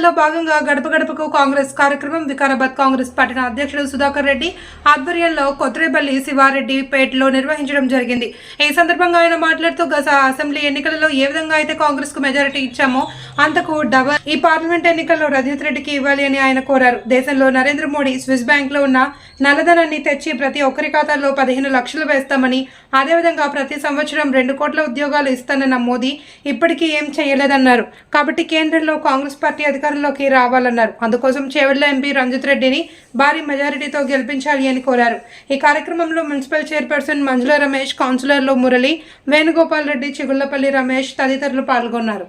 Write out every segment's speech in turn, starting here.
ఎన్నికల్లో భాగంగా గడప గడపకు కాంగ్రెస్ కార్యక్రమం వికారాబాద్ కాంగ్రెస్ పట్టణ అధ్యక్షుడు సుధాకర్ రెడ్డి ఆధ్వర్యంలో కొత్రేపల్లి శివారెడ్డి పేటలో నిర్వహించడం జరిగింది. ఈ సందర్భంగా ఆయన మాట్లాడుతూ గత అసెంబ్లీ ఎన్నికలలో ఏ విధంగా అయితే కాంగ్రెస్కు మెజారిటీ ఇచ్చామో అంతకు డబల్ ఈ పార్లమెంట్ ఎన్నికల్లో రజనీత్ రెడ్డికి ఇవ్వాలి అని ఆయన కోరారు. దేశంలో నరేంద్ర మోడీ స్విస్ బ్యాంక్లో ఉన్న నల్లధనాన్ని తెచ్చి ప్రతి ఒక్కరి ఖాతాలో పదిహేను లక్షలు వేస్తామని అదేవిధంగా ప్రతి సంవత్సరం రెండు కోట్ల ఉద్యోగాలు ఇస్తానన్న మోదీ ఇప్పటికీ ఏం చేయలేదన్నారు. కాబట్టి కేంద్రంలో కాంగ్రెస్ పార్టీ అధికారంలోకి రావాలన్నారు. అందుకోసం చేవెళ్ళ ఎంపీ రంజిత్ రెడ్డిని భారీ మెజారిటీతో గెలిపించాలి అని కోరారు. ఈ కార్యక్రమంలో మున్సిపల్ చైర్పర్సన్ మంజుల రమేష్ కౌన్సిలర్లు మురళి వేణుగోపాల్ రెడ్డి చిగుళ్ళపల్లి రమేష్ తదితరులు పాల్గొన్నారు.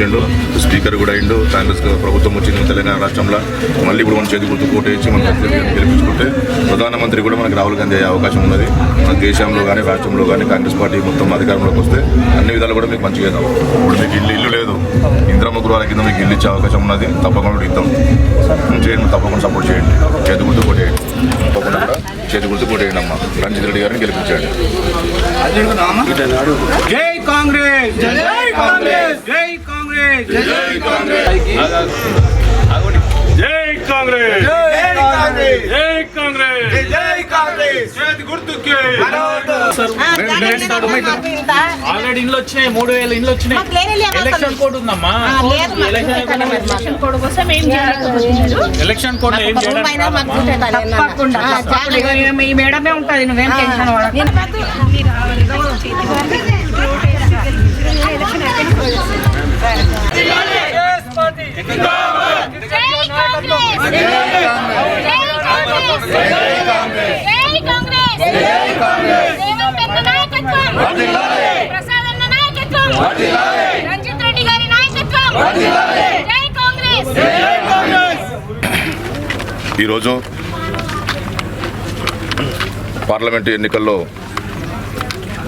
గెలిచిండు స్పీకర్ కూడా అయిండు. కాంగ్రెస్ ప్రభుత్వం వచ్చింది తెలంగాణ రాష్ట్రంలో. మళ్ళీ కూడా మన చేతి గుర్తు కోటేసి మన గెలిపించుకుంటే ప్రధానమంత్రి కూడా మనకి రాహుల్ గాంధీ అయ్యే అవకాశం ఉన్నది. మన దేశంలో కానీ రాష్ట్రంలో కానీ కాంగ్రెస్ పార్టీ మొత్తం అధికారంలోకి వస్తే అన్ని విధాలు కూడా మీకు మంచిగా చేద్దాం. ఇప్పుడు మీకు ఇల్లు ఇల్లు లేదు. ఇంద్రమ్మ గృహాల కింద మీకు ఇల్లు ఇచ్చే అవకాశం ఉన్నది. తప్పకుండా ఇద్దాం. చేయండి తప్పకుండా సపోర్ట్ చేయండి. చేతి గుర్తు కొట్టేయండి తప్పకుండా కూడా చేతి గుర్తు కొట్టేయండి అమ్మ. రంజిత్ రెడ్డి గారిని గెలిపించండి. జై కాంగ్రెస్! జై కాంగ్రెస్! జై జై కాంగ్రెస్ ఆల్రెడీ ఇండ్లు వచ్చినాయి మూడు వేల ఇండ్లు వచ్చినాయి ఎలక్షన్ కోడ్ ఉందమ్మా ఎలక్షన్ కోడ్ కోసం ఏం ఎలక్షన్ కోడ్ ఏం మేడమే ఉంటది నువ్వేం టెన్షన్ రంజిత్ రెడ్డి గారి నాయకత్వం జై కాంగ్రెస్ ఈరోజు పార్లమెంటు ఎన్నికల్లో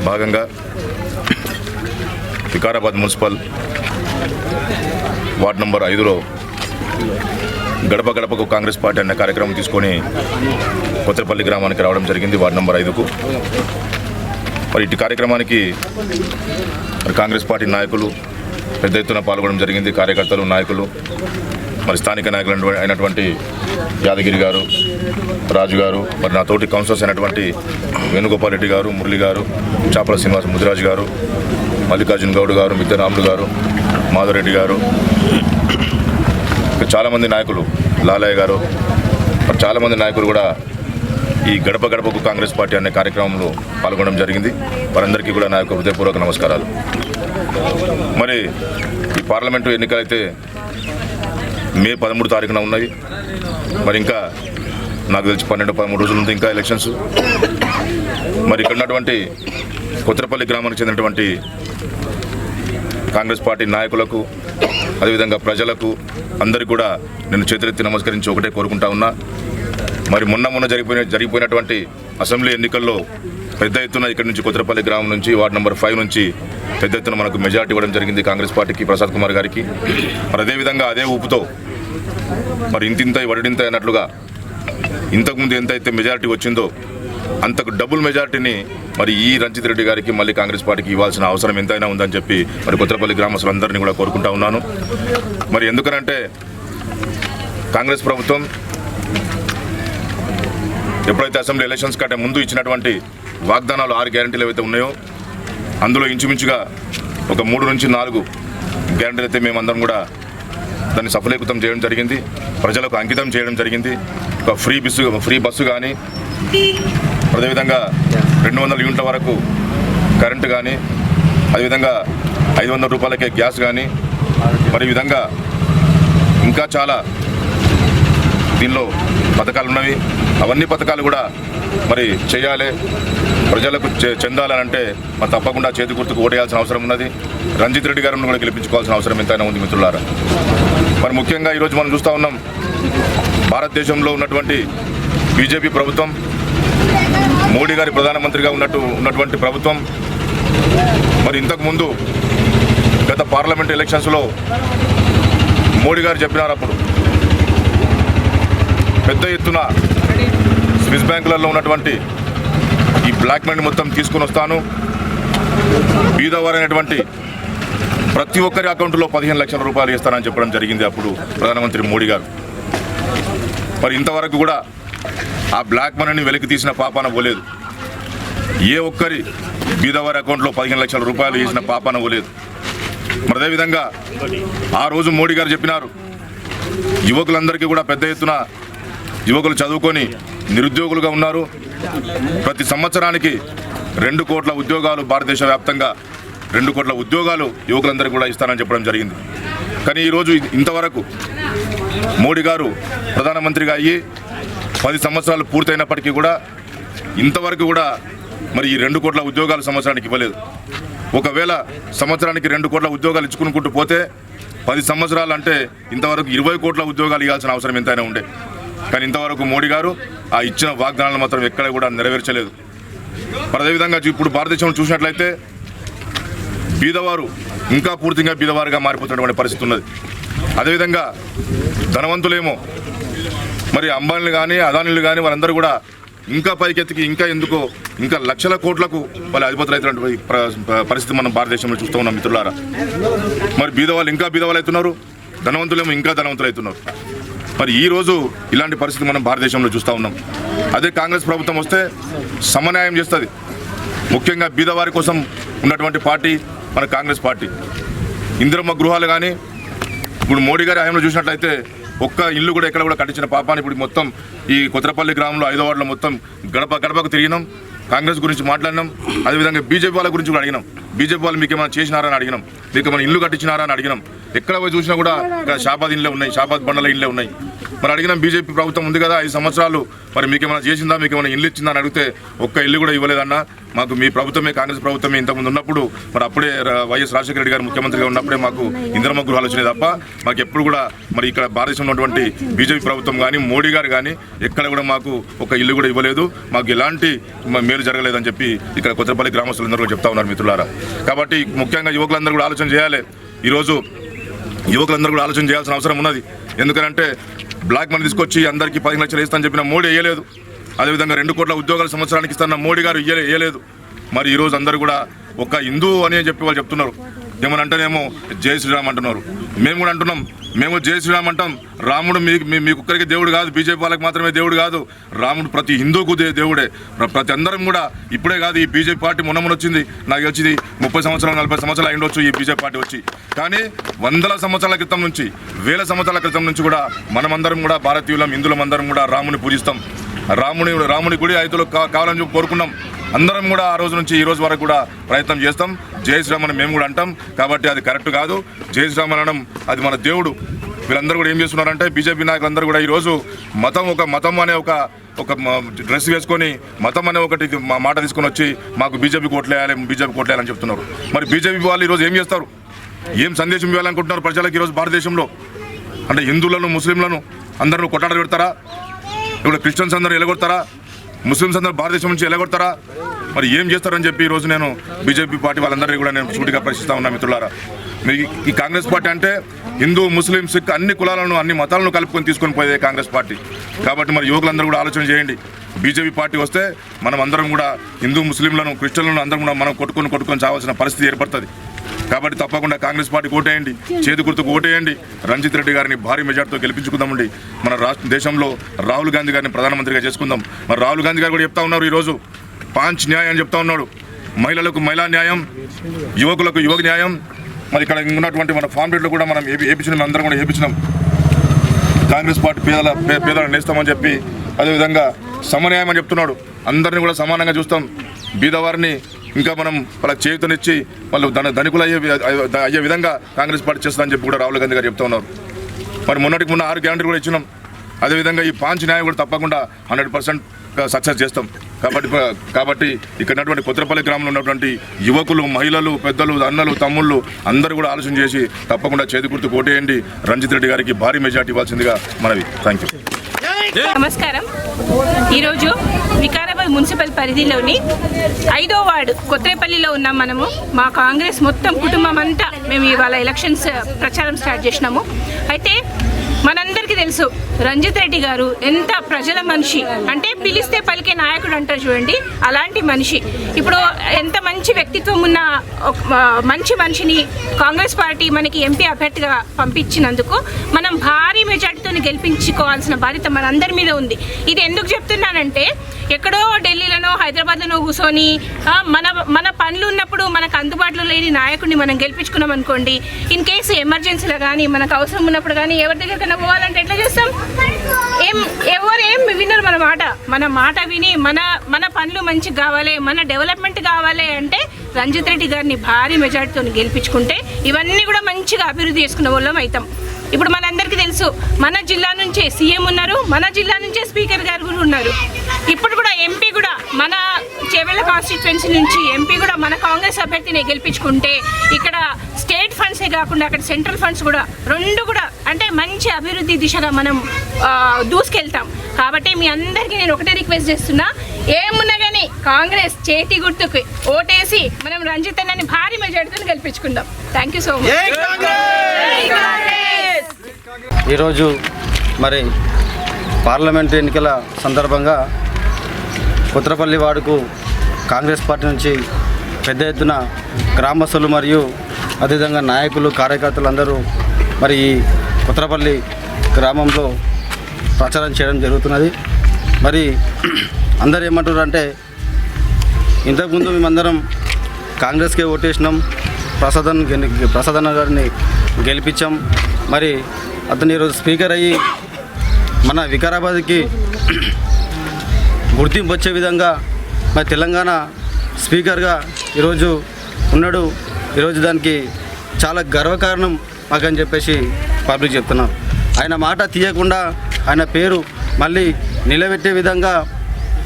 భాగంగా వికారాబాద్ మున్సిపల్ వార్డ్ నంబర్ ఐదులో గడప గడపకు కాంగ్రెస్ పార్టీ అనే కార్యక్రమం తీసుకొని కొత్తపల్లి గ్రామానికి రావడం జరిగింది వార్డు నంబర్ ఐదుకు. మరి ఇటు కార్యక్రమానికి మరి కాంగ్రెస్ పార్టీ నాయకులు పెద్ద ఎత్తున పాల్గొనడం జరిగింది. కార్యకర్తలు నాయకులు మరి స్థానిక నాయకులు అయినటువంటి యాదగిరి గారు రాజు గారు మరి నా తోటి కౌన్సిలర్స్ అయినటువంటి వేణుగోపాల్ రెడ్డి గారు మురళి గారు చాపల శ్రీనివాస ముదిరాజు గారు మల్లికార్జున గౌడ్ గారు మిద్దరాములు గారు మాధురెడ్డి గారు చాలామంది నాయకులు లాలయ్య గారు చాలామంది నాయకులు కూడా ఈ గడప గడపకు కాంగ్రెస్ పార్టీ అనే కార్యక్రమంలో పాల్గొనడం జరిగింది. వారందరికీ కూడా నా యొక్క హృదయపూర్వక నమస్కారాలు. మరి ఈ పార్లమెంటు ఎన్నికలైతే మే పదమూడు తారీఖున ఉన్నాయి. మరి ఇంకా నాకు తెలిసి పన్నెండు పదమూడు రోజులు ఉంది ఇంకా ఎలక్షన్స్. మరి ఇక్కడ ఉన్నటువంటి కొత్తపల్లి గ్రామానికి చెందినటువంటి కాంగ్రెస్ పార్టీ నాయకులకు అదేవిధంగా ప్రజలకు అందరికీ కూడా నేను చేతులెత్తి నమస్కరించి ఒకటే కోరుకుంటా ఉన్నా. మరి మొన్న మొన్న జరిగిపోయిన జరిగిపోయినటువంటి అసెంబ్లీ ఎన్నికల్లో పెద్ద ఎత్తున ఇక్కడి నుంచి కొత్తపల్లి గ్రామం నుంచి వార్డు నెంబర్ ఫైవ్ నుంచి పెద్ద ఎత్తున మనకు మెజార్టీ ఇవ్వడం జరిగింది కాంగ్రెస్ పార్టీకి ప్రసాద్ కుమార్ గారికి. మరి అదేవిధంగా అదే ఊపుతో మరి ఇంతింత వడిడింత అన్నట్లుగా ఇంతకుముందు ఎంతైతే మెజారిటీ వచ్చిందో అంతకు డబుల్ మెజారిటీని మరి ఈ రంజిత్ రెడ్డి గారికి మళ్ళీ కాంగ్రెస్ పార్టీకి ఇవ్వాల్సిన అవసరం ఎంతైనా ఉందని చెప్పి మరి కొత్తపల్లి గ్రామస్తులందరినీ కూడా కోరుకుంటా ఉన్నాను. మరి ఎందుకనంటే కాంగ్రెస్ ప్రభుత్వం ఎప్పుడైతే అసెంబ్లీ ఎలక్షన్స్ కంటే ముందు ఇచ్చినటువంటి వాగ్దానాలు ఆరు గ్యారంటీలు ఏవైతే ఉన్నాయో అందులో ఇంచుమించుగా ఒక మూడు నుంచి నాలుగు గ్యారంటీలు అయితే మేమందరం కూడా దాన్ని సఫలీకృతం చేయడం జరిగింది. ప్రజలకు అంకితం చేయడం జరిగింది. ఒక ఫ్రీ బస్సు ఫ్రీ బస్సు కానీ అదేవిధంగా రెండు వందల యూనిట్ల వరకు కరెంటు కానీ అదేవిధంగా ఐదు వందల రూపాయలకే గ్యాస్ కానీ మరి విధంగా ఇంకా చాలా దీనిలో పథకాలు ఉన్నవి అవన్నీ పథకాలు కూడా మరి చేయాలి. ప్రజలకు చె- మరి తప్పకుండా చేతి గుర్తుకు ఓటేయాల్సిన అవసరం ఉన్నది. రంజిత్ రెడ్డి గారిని కూడా గెలిపించుకోవాల్సిన అవసరం ఎంతైనా ఉంది మిత్రులారా. మరి ముఖ్యంగా ఈరోజు మనం చూస్తూ ఉన్నాం భారతదేశంలో ఉన్నటువంటి బీజేపీ ప్రభుత్వం మోడీ గారి ప్రధానమంత్రిగా ఉన్నట్టు ఉన్నటువంటి ప్రభుత్వం మరి ఇంతకుముందు గత పార్లమెంట్ ఎలక్షన్స్లో మోడీ గారు చెప్పినారు అప్పుడు. పెద్ద ఎత్తున స్విస్ బ్యాంకులలో ఉన్నటువంటి ఈ బ్లాక్ మనీ మొత్తం తీసుకొని వస్తాను. బీదవారైనటువంటి ప్రతి ఒక్కరి అకౌంట్లో పదిహేను లక్షల రూపాయలు ఇస్తానని చెప్పడం జరిగింది అప్పుడు ప్రధానమంత్రి మోడీ గారు. మరి ఇంతవరకు కూడా ఆ బ్లాక్ మనీని వెలికి తీసిన పాపాన పోలేదు. ఏ ఒక్కరి బీదవారి అకౌంట్లో పదిహేను లక్షల రూపాయలు వేసిన పాపాన పోలేదు. మరి అదేవిధంగా ఆ రోజు మోడీ గారు చెప్పినారు యువకులందరికీ కూడా పెద్ద ఎత్తున యువకులు చదువుకొని నిరుద్యోగులుగా ఉన్నారు. ప్రతి సంవత్సరానికి రెండు కోట్ల ఉద్యోగాలు భారతదేశ వ్యాప్తంగా రెండు కోట్ల ఉద్యోగాలు యువకులందరికీ కూడా ఇస్తానని చెప్పడం జరిగింది. కానీ ఈరోజు ఇంతవరకు మోడీ గారు ప్రధానమంత్రిగా అయ్యి పది సంవత్సరాలు పూర్తయినప్పటికీ కూడా ఇంతవరకు కూడా మరి ఈ రెండు కోట్ల ఉద్యోగాలు సంవత్సరానికి ఇవ్వలేదు. ఒకవేళ సంవత్సరానికి రెండు కోట్ల ఉద్యోగాలు ఇచ్చుకుంటూ పోతే పది సంవత్సరాలు అంటే ఇంతవరకు ఇరవై కోట్ల ఉద్యోగాలు ఇవ్వాల్సిన అవసరం ఎంతైనా ఉండే. కానీ ఇంతవరకు మోడీ గారు ఆ ఇచ్చిన వాగ్దానాలు మాత్రం ఎక్కడ కూడా నెరవేర్చలేదు. మరి అదేవిధంగా ఇప్పుడు భారతదేశంలో చూసినట్లయితే బీదవారు ఇంకా పూర్తిగా బీదవారుగా మారిపోతున్నటువంటి పరిస్థితి ఉన్నది. అదేవిధంగా ధనవంతులేమో మరి అంబానీలు కానీ అదానీలు కానీ వాళ్ళందరూ కూడా ఇంకా పైకెత్తికి ఇంకా ఎందుకో ఇంకా లక్షల కోట్లకు వాళ్ళ అధిపతులు అవుతున్నటువంటి పరిస్థితి మనం భారతదేశంలో చూస్తూ ఉన్నాం మిత్రులారా. మరి బీదవాళ్ళు ఇంకా బీదవాళ్ళు అవుతున్నారు ధనవంతులేమో ఇంకా ధనవంతులు అవుతున్నారు మరి ఈ రోజు ఇలాంటి పరిస్థితి మనం భారతదేశంలో చూస్తూ ఉన్నాం. అదే కాంగ్రెస్ ప్రభుత్వం వస్తే సమన్యాయం చేస్తుంది. ముఖ్యంగా బీదవారి కోసం ఉన్నటువంటి పార్టీ మన కాంగ్రెస్ పార్టీ. ఇందిరమ్మ గృహాలు కానీ ఇప్పుడు మోడీ గారి హయాంలో చూసినట్లయితే ఒక్క ఇల్లు కూడా ఎక్కడ కూడా కట్టించిన పాపాన్ని ఇప్పుడు మొత్తం ఈ కొత్తపల్లి గ్రామంలో ఐదో వార్డులో మొత్తం గడప గడపకు తిరిగినాం. కాంగ్రెస్ గురించి మాట్లాడినాం. అదేవిధంగా బీజేపీ వాళ్ళ గురించి కూడా అడిగినాం. బీజేపీ వాళ్ళు మీకు ఏమైనా చేసినారా అని అడిగినాం. మీకు ఏమైనా ఇల్లు కట్టించినారా అని అడిగినాం. ఎక్కడ పోయి చూసినా కూడా ఇక్కడ షాబాద్ ఇండ్లే ఉన్నాయి షాబాద్ బండల ఇండ్లే ఉన్నాయి. మరి అడిగినాం బీజేపీ ప్రభుత్వం ఉంది కదా ఐదు సంవత్సరాలు. మరి మీకు ఏమైనా చేసిందా మీకు ఏమైనా ఇల్లు ఇచ్చిందా అని అడిగితే ఒక్క ఇల్లు కూడా ఇవ్వలేదన్న. మాకు మీ ప్రభుత్వమే కాంగ్రెస్ ప్రభుత్వమే ఇంతకుముందు ఉన్నప్పుడు మరి అప్పుడే వైఎస్ రాజశేఖర రెడ్డి గారు ముఖ్యమంత్రిగా ఉన్నప్పుడే మాకు ఇందిరమ్మ గృహాలు వచ్చినాయి తప్ప మాకు ఎప్పుడు కూడా మరి ఇక్కడ భారతదేశంలో ఉన్నటువంటి బీజేపీ ప్రభుత్వం కానీ మోడీ గారు కానీ ఎక్కడ కూడా మాకు ఒక ఇల్లు కూడా ఇవ్వలేదు. మాకు ఎలాంటి మేలు జరగలేదని చెప్పి ఇక్కడ కొత్తపల్లి గ్రామస్తులందరూ చెప్తా ఉన్నారు మిత్రులారా. కాబట్టి ముఖ్యంగా యువకులందరూ కూడా ఆలోచన చేయాలి. ఈరోజు యువకులందరూ కూడా ఆలోచన చేయాల్సిన అవసరం ఉన్నది. ఎందుకంటే బ్లాక్ మనీ తీసుకొచ్చి అందరికీ పది లక్షలు ఇస్తానని చెప్పిన మోడీ వేయలేదు. అదేవిధంగా రెండు కోట్ల ఉద్యోగాల సంవత్సరానికి ఇస్తాన్న మోడీ గారు ఇయ్యలే వేయలేదు మరి ఈరోజు అందరూ కూడా ఒక హిందూ అని చెప్పి వాళ్ళు చెప్తున్నారు. ఏమని అంటేనేమో జై శ్రీరామ్ అంటున్నారు. మేము కూడా అంటున్నాం. మేము జై శ్రీరామ్ అంటాం. రాముడు మీకు మీ మీకు దేవుడు కాదు బీజేపీ వాళ్ళకి మాత్రమే దేవుడు కాదు. రాముడు ప్రతి హిందూకు దేవుడే. ప్రతి అందరం కూడా ఇప్పుడే కాదు ఈ బీజేపీ పార్టీ మొన్న వచ్చింది. నాకు వచ్చింది ముప్పై సంవత్సరాలు నలభై సంవత్సరాలు అయిండొచ్చు ఈ బీజేపీ పార్టీ వచ్చి. కానీ వందల సంవత్సరాల క్రితం నుంచి వేల సంవత్సరాల క్రితం నుంచి కూడా మనమందరం కూడా భారతీయులం హిందువులం అందరం కూడా రాముని పూజిస్తాం. రాముని రాముని గుడి ఐదులో కావాలని చెప్పి కోరుకున్నాం. అందరం కూడా ఆ రోజు నుంచి ఈ రోజు వరకు కూడా ప్రయత్నం చేస్తాం. జై శ్రీరామ్ అని మేము కూడా అంటాం. కాబట్టి అది కరెక్ట్ కాదు. జై శ్రీరామ్ అనడం అది మన దేవుడు. వీళ్ళందరూ కూడా ఏం చేస్తున్నారంటే బీజేపీ నాయకులందరూ కూడా ఈరోజు మతం ఒక మతం అనే ఒక ఒక డ్రెస్ వేసుకొని మతం అనే ఒకటి మా మాట తీసుకొని వచ్చి మాకు బీజేపీ కోట్లేయాలి బీజేపీ కోట్లేయాలని చెప్తున్నారు. మరి బీజేపీ వాళ్ళు ఈరోజు ఏం చేస్తారు? ఏం సందేశం ఇవ్వాలనుకుంటున్నారు ప్రజలకు ఈరోజు భారతదేశంలో? అంటే హిందువులను ముస్లింలను అందరూ కొట్టాడ పెడతారా ఇప్పుడు క్రిస్టియన్స్ అందరూ ఎలగొడతారా? ముస్లిమ్స్ అందరూ భారతదేశం నుంచి ఎలగొడతారా? మరి ఏం చేస్తారని చెప్పి ఈరోజు నేను బీజేపీ పార్టీ వాళ్ళందరినీ కూడా నేను సూటిగా ప్రశ్నిస్తా ఉన్నా మిత్రులారా. మీ ఈ కాంగ్రెస్ పార్టీ అంటే హిందూ ముస్లిం సిక్ అన్ని కులాలను అన్ని మతాలను కలుపుకొని తీసుకొని పోయేది కాంగ్రెస్ పార్టీ. కాబట్టి మరి యువకులందరూ కూడా ఆలోచన చేయండి. బీజేపీ పార్టీ వస్తే మనం అందరం కూడా హిందూ ముస్లింలను క్రిస్టియన్లను అందరం కూడా మనం కొట్టుకొని కొట్టుకొని చావాల్సిన పరిస్థితి ఏర్పడుతుంది. కాబట్టి తప్పకుండా కాంగ్రెస్ పార్టీ ఓటేయండి చేతి గుర్తుకు ఓటేయండి. రంజిత్ రెడ్డి గారిని భారీ మెజార్టీతో గెలిపించుకుందామండి. మన రాష్ట్ర దేశంలో రాహుల్ గాంధీ గారిని ప్రధానమంత్రిగా చేసుకుందాం. మరి రాహుల్ గాంధీ గారు కూడా చెప్తా ఉన్నారు ఈరోజు పాంచ్ న్యాయం అని చెప్తా ఉన్నాడు. మహిళలకు మహిళా న్యాయం యువకులకు యువక న్యాయం. మరి ఇక్కడ ఉన్నటువంటి మన ఫామ్ కూడా మనం ఏపి ఏపించినాం అందరం కూడా ఏపించినాం కాంగ్రెస్ పార్టీ పేదల పే- పేదలను నేస్తామని చెప్పి అదేవిధంగా సమన్యాయం అని చెప్తున్నాడు. అందరినీ కూడా సమానంగా చూస్తాం. బీదవారిని ఇంకా మనం వాళ్ళ చేయుతనిచ్చి వాళ్ళు ధన ధనికులు అయ్యే అయ్యే విధంగా కాంగ్రెస్ పార్టీ చేస్తుందని చెప్పి కూడా రాహుల్ గాంధీ గారు చెప్తా ఉన్నారు. మరి మొన్నటికి మొన్న ఆరు గ్యారంటీలు కూడా ఇచ్చినాం. అదేవిధంగా ఈ పాంచ్ న్యాయం కూడా తప్పకుండా హండ్రెడ్ పర్సెంట్ సక్సెస్ చేస్తాం. కాబట్టి కాబట్టి ఇక్కడ ఉన్నటువంటి కొత్తపల్లి గ్రామంలో ఉన్నటువంటి యువకులు మహిళలు పెద్దలు అన్నలు తమ్ముళ్ళు అందరూ కూడా ఆలోచన చేసి తప్పకుండా చేతి గుర్తు కోటేయండి రంజిత్ రెడ్డి గారికి భారీ మెజార్టీ ఇవ్వాల్సిందిగా మనవి. థ్యాంక్ యూ నమస్కారం. ఈరోజు వికారాబాద్ మున్సిపల్ పరిధిలోని ఐదో వార్డు కొత్తపల్లిలో ఉన్నాం మనము. మా కాంగ్రెస్ మొత్తం కుటుంబం అంతా మేము ఇవాళ ఎలక్షన్స్ uh, ప్రచారం స్టార్ట్ చేసినాము. అయితే మనందరికీ తెలుసు రంజిత్ రెడ్డి గారు ఎంత ప్రజల మనిషి. అంటే పిలిస్తే పలికే నాయకుడు అంటారు చూడండి అలాంటి మనిషి. ఇప్పుడు ఎంత మంచి వ్యక్తిత్వం ఉన్న మంచి మనిషిని కాంగ్రెస్ పార్టీ మనకి ఎంపీ అభ్యర్థిగా పంపించినందుకు మనం భారీ మెజార్టీతో గెలిపించుకోవాల్సిన బాధ్యత మనందరి మీద ఉంది. ఇది ఎందుకు చెప్తున్నానంటే ఎక్కడో ఢిల్లీలోనో హైదరాబాద్లోనో కూర్చొని మన మన పనులు ఉన్నప్పుడు మనకు అందుబాటులో లేని నాయకుడిని మనం గెలిపించుకున్నాం అనుకోండి ఇన్ కేసు ఎమర్జెన్సీలో కానీ మనకు అవసరం ఉన్నప్పుడు కానీ ఎవరి దగ్గరికైనా పోవాలంటే ఎట్లా చేస్తాం? ఏం ఎవరు ఏం వినరు మన మాట? మన మాట విని మన మన పనులు మంచిగా కావాలి మన డెవలప్మెంట్ కావాలి అంటే రంజిత్ రెడ్డి గారిని భారీ మెజార్టీతో గెలిపించుకుంటే ఇవన్నీ కూడా మంచిగా అభివృద్ధి చేసుకున్న వాళ్ళం అవుతాం. ఇప్పుడు మనందరికీ తెలుసు మన జిల్లా నుంచే సీఎం ఉన్నారు మన జిల్లా నుంచే స్పీకర్ గారు కూడా ఉన్నారు. ఇప్పుడు కూడా ఎంపీ కూడా మన చేవెళ్ళ కాన్స్టిట్యువెన్సీ నుంచి ఎంపీ కూడా మన కాంగ్రెస్ అభ్యర్థిని గెలిపించుకుంటే ఇక్కడ స్టేట్ ఫండ్సే కాకుండా అక్కడ సెంట్రల్ ఫండ్స్ కూడా రెండు కూడా అంటే మంచి అభివృద్ధి దిశగా మనం దూసుకెళ్తాం. కాబట్టి మీ అందరికీ నేను ఒకటే రిక్వెస్ట్ చేస్తున్నా ఏమున్నా కానీ కాంగ్రెస్ చేతి గుర్తుకు ఓటేసి మనం రంజిత్ అన్నని భారీ మెజార్టీతో గెలిపించుకుందాం. థ్యాంక్ యూ సో మచ్ ఈరోజు మరి పార్లమెంట్ ఎన్నికల సందర్భంగా కొత్తపల్లి వార్డుకు కాంగ్రెస్ పార్టీ నుంచి పెద్ద ఎత్తున గ్రామస్తులు మరియు అదేవిధంగా నాయకులు కార్యకర్తలు అందరూ మరి ఈ కొత్తపల్లి గ్రామంలో ప్రచారం చేయడం జరుగుతున్నది. మరి అందరు ఏమంటారు అంటే ఇంతకుముందు మేమందరం కాంగ్రెస్కే ఓటేసినాం ప్రసాదన్ ప్రసాదన్న గారిని గెలిపించాం. మరి అతను ఈరోజు స్పీకర్ అయ్యి మన వికారాబాద్కి గుర్తింపు వచ్చే విధంగా మరి తెలంగాణ స్పీకర్గా ఈరోజు ఉన్నాడు. ఈరోజు దానికి చాలా గర్వకారణం మాకని చెప్పేసి పబ్లిక్ చెప్తున్నారు. ఆయన మాట తీయకుండా ఆయన పేరు మళ్ళీ నిలబెట్టే విధంగా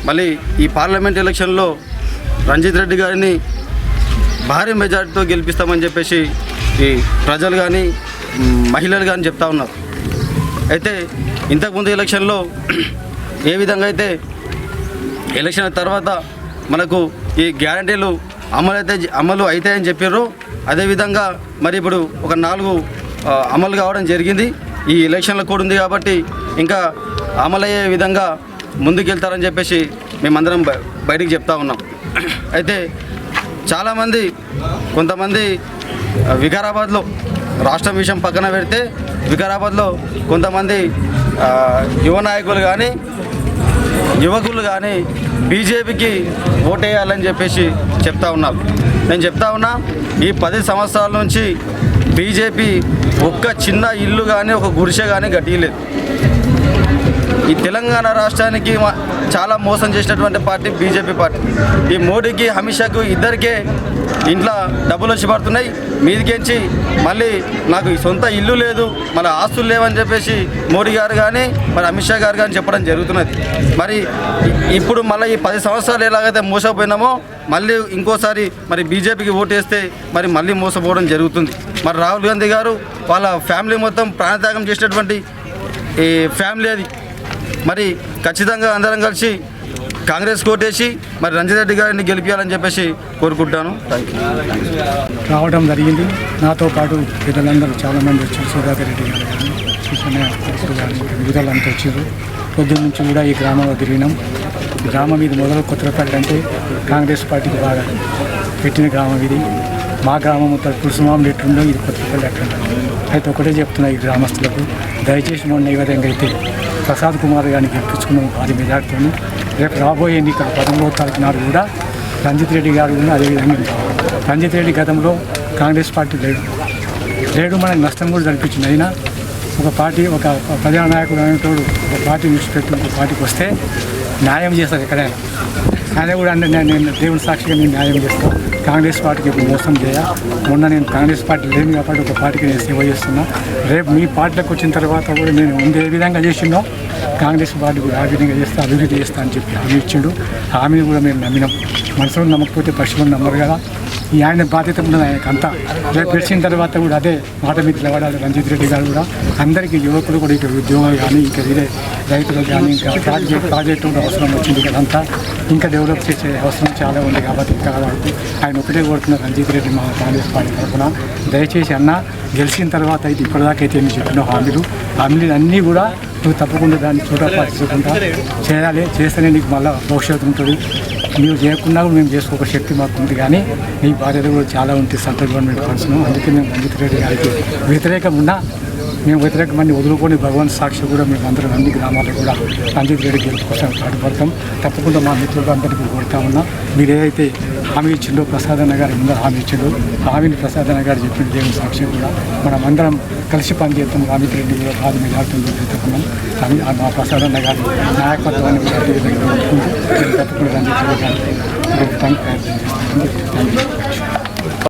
మళ్ళీ ఈ పార్లమెంట్ ఎలక్షన్లో రంజిత్ రెడ్డి గారిని భారీ మెజార్టీతో గెలిపిస్తామని చెప్పేసి ఈ ప్రజలు కానీ మహిళలు కానీ చెప్తా ఉన్నారు. అయితే ఇంతకుముందు ఎలక్షన్లో ఏ విధంగా అయితే ఎలక్షన్ తర్వాత మనకు ఈ గ్యారంటీలు అమలు అయితే అమలు అవుతాయని చెప్పారు అదేవిధంగా మరి ఇప్పుడు ఒక నాలుగు అమలు కావడం జరిగింది. ఈ ఎలక్షన్లు కూడా ఉంది కాబట్టి ఇంకా అమలయ్యే విధంగా ముందుకెళ్తారని చెప్పేసి మేమందరం బయటికి చెప్తా ఉన్నాం. అయితే చాలామంది కొంతమంది వికారాబాద్లో రాష్ట్రం విషయం పక్కన పెడితే వికారాబాద్లో కొంతమంది యువ నాయకులు కానీ యువకులు కానీ బీజేపీకి ఓటేయాలని చెప్పేసి చెప్తా ఉన్నారు నేను చెప్తా ఉన్నా ఈ పది సంవత్సరాల నుంచి బీజేపీ ఒక్క చిన్న ఇల్లు కానీ ఒక గురిసె కానీ గట్టియలేదు ఈ తెలంగాణ రాష్ట్రానికి చాలా మోసం చేసినటువంటి పార్టీ బీజేపీ పార్టీ. ఈ మోడీకి అమిత్ షాకు ఇద్దరికే ఇంట్లో డబ్బులు వచ్చి పడుతున్నాయి. మీదికించి మళ్ళీ నాకు ఈ సొంత ఇల్లు లేదు మళ్ళీ ఆస్తులు లేవని చెప్పేసి మోడీ గారు కానీ మరి అమిత్ షా గారు కానీ చెప్పడం జరుగుతున్నది. మరి ఇప్పుడు మళ్ళీ ఈ పది సంవత్సరాలు ఎలాగైతే మోసపోయినామో మళ్ళీ ఇంకోసారి మరి బీజేపీకి ఓటేస్తే మరి మళ్ళీ మోసపోవడం జరుగుతుంది. మరి రాహుల్ గాంధీ గారు వాళ్ళ ఫ్యామిలీ మొత్తం ప్రాణత్యాగం చేసినటువంటి ఈ ఫ్యామిలీ అది. మరి ఖచ్చితంగా అందరం కలిసి కాంగ్రెస్ కోటేసి మరి రంజిత్ రెడ్డి గారిని గెలిపించాలని చెప్పేసి కోరుకుంటాను. రావడం జరిగింది. నాతో పాటు పెద్దలందరూ చాలామంది వచ్చారు. సుధాకర్ రెడ్డి గారు కానీ కృష్ణయ్య కొడుకులు వివిధలంతా వచ్చారు. పొద్దున్న నుంచి కూడా ఈ గ్రామంలో తిరిగినాం. గ్రామం ఇది మొదలు కొత్తపల్లి అంటే కాంగ్రెస్ పార్టీకి బాగా పెట్టిన గ్రామం ఇది. మా గ్రామం కుసుమాం ఎట్టుండో ఇది కొత్తపల్లి అట్లుండో అయితే ఒకటే చెప్తున్నా ఈ గ్రామస్తులకు. దయచేసి మొన్న ఈ విధంగా అయితే ప్రసాద్ కుమార్ గారిని గెలిపించుకున్నాం భారీ మెజార్టీతో రేపు రాబోయే ఎన్నికలు పదమూడవ తారీఖు నాడు కూడా రంజిత్ రెడ్డి గారు కూడా అదేవిధంగా ఉంటారు. రంజిత్ రెడ్డి గతంలో కాంగ్రెస్ పార్టీ లేడు లేడు మనకు నష్టం కూడా జరిపించింది అయినా ఒక పార్టీ ఒక ప్రజానాయకుడు అనేటోడు ఒక పార్టీ విడిచిపెట్టి ఒక పార్టీకి వస్తే న్యాయం చేస్తారు ఎక్కడైనా. ఆయన కూడా అంటే నేను నేను దేవుని సాక్షిగా నేను న్యాయం చేస్తాను. కాంగ్రెస్ పార్టీకి ఇప్పుడు మోసం చేయ. మొన్న నేను కాంగ్రెస్ పార్టీ లేను కాబట్టి ఒక పార్టీకి నేను సేవ చేస్తున్నా. రేపు మీ పార్టీలోకి వచ్చిన తర్వాత కూడా నేను ముందు ఏ విధంగా చేసిందో కాంగ్రెస్ పార్టీ కూడా ఆ విధంగా చేస్తా అభివృద్ధి చేస్తా అని చెప్పి హామీ ఇచ్చిండు. హామీని కూడా మేము నమ్మినాం. మనసులో నమ్మకపోతే పశువులు నమ్మరు కదా. ఈ ఆయన బాధ్యత ఉన్నది ఆయనకు అంతా. రేపు గెలిచిన తర్వాత కూడా అదే మాట మీద నిలబడాలి రంజిత్ రెడ్డి గారు కూడా. అందరికీ యువకులు కూడా ఇక్కడ ఉద్యోగాలు కానీ ఇంకా వేరే రైతులు కానీ ఇంకా ప్రాజెక్ట్ ప్రాజెక్టు కూడా అవసరం వచ్చింది కదంతా ఇంకా డెవలప్ చేసే అవసరం చాలా ఉంది కాబట్టి ఇంకా కాబట్టి ఆయన ఒకటే కోరుతున్న రంజిత్ రెడ్డి మా కాంగ్రెస్ పార్టీ తరఫున. దయచేసి అన్న గెలిచిన తర్వాత ఇది ఇప్పటిదాకైతే నేను చెప్పిన హామీలు. హామీలు అన్నీ కూడా నువ్వు తప్పకుండా దాన్ని చూడపాటించకుండా చేయాలి. చేస్తేనే నీకు మళ్ళీ భవిష్యత్తు ఉంటుంది. నువ్వు చేయకుండా కూడా మేము చేసుకోక శక్తి మాకు ఉంది కానీ నీ బాధ్యత కూడా చాలా ఉంటుంది సెంట్రల్ గవర్నమెంట్ ఫండ్స్ను అందుకే మేము రంజిత్ రెడ్డి గారికి వ్యతిరేకం ఉన్నా మేము వ్యతిరేకమని వదులుకొని భగవాన్ సాక్షి కూడా మేము అందరం అన్ని గ్రామాల్లో కూడా రంజిత్ రెడ్డి గెలుపు కోసం పాటుపడతాం. తప్పకుండా మా మిత్రులు అందరికీ కోరుతా ఉన్నా. మీరు ఏదైతే హామీ ఇచ్చిండు ప్రసాదన్న అన్న గారు ముందర హామీ ఇచ్చిండు. హామీని ప్రసాదన్న గారు చెప్పిన దేవుని సాక్షి కూడా మనం అందరం కలిసి పనిచేస్తాం. రామిత్ రెడ్డి కూడా భారీ మెజార్టీ చెప్తున్నాం కానీ మా ప్రసాదన్న గారి నాయకత్వాన్ని కూడా తప్పకుండా రంజిత్ థ్యాంక్ యూ